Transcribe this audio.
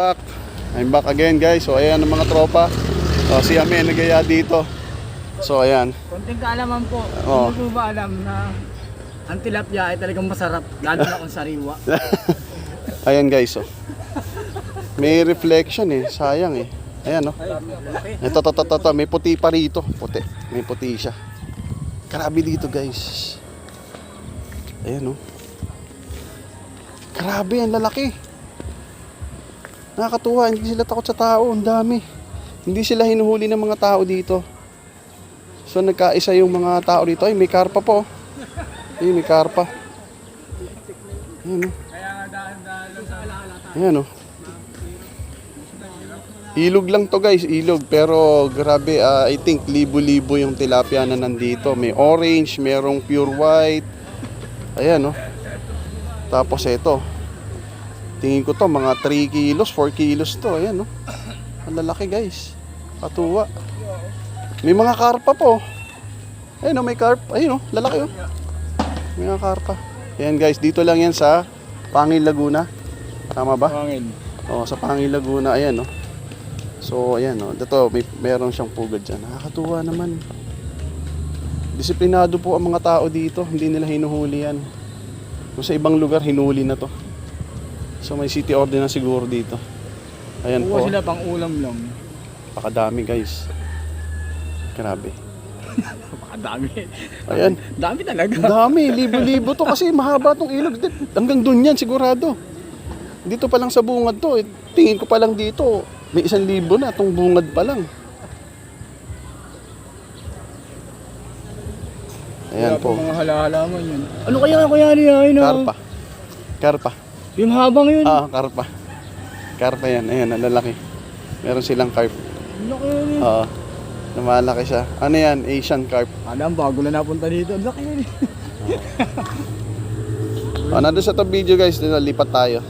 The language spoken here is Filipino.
back. I'm back again guys. So ayan ang mga tropa. O, si Ame nagaya dito. So ayan. Konting kaalaman po. Hindi po ba alam na ang tilapia ay talagang masarap, lalo na kung sariwa. Ayan guys. Oh. May reflection eh. Sayang eh. Ayan oh. Ito, to, to, to, to. May puti pa rito. Puti. May puti siya. Grabe dito guys. Ayan oh. Grabe, ang lalaki. Nakakatuwa, hindi sila takot sa tao. Ang dami. Hindi sila hinuhuli ng mga tao dito. So nagkaisa yung mga tao dito. Ay, may karpa po. Ay, may karpa. Ayan oh. Sa alaala Ayan o. Ilog lang to guys, ilog. Pero grabe, ah, I think libo-libo yung tilapia na nandito. May orange, merong pure white. Ayan o. Tapos ito. Tingin ko to, mga 3 kilos, 4 kilos to. Ayan o. Ang lalaki guys. Katuwa. May mga karpa po. Ayun o, may carp. Ayun o, lalaki o. May mga karpa. Ayan guys, dito lang yan sa Pangil Laguna. Tama ba? Pangin. Oh, sa Pangil Laguna, ayan, no. So, ayan, no. Dito, may meron siyang pugad diyan. Nakakatuwa naman. Disiplinado po ang mga tao dito. Hindi nila hinuhuli yan. Kung sa ibang lugar, hinuli na to. So, may city order na siguro dito. Ayan Kuha po. sila pang ulam lang. Pakadami, guys. Grabe. Pakadami. Ayan. Dami talaga. Dami, libo-libo to kasi mahaba tong ilog. Hanggang dun yan, sigurado. Dito pa lang sa bungad to, eh, tingin ko pa lang dito, may isang libo na tong bungad pa lang. Ayan Wala po, mga halahalaman yun. Ano kaya kaya niya karpa. Karpa. Yung habang yun. Ah, karpa. Karpa yan, ayan, ang lalaki. Meron silang carp. Laki yun. Oo. Namalaki siya. Ano yan? Asian carp. Alam, bago na napunta dito. Laki yun. Ah, nandun sa to video guys, lipat tayo.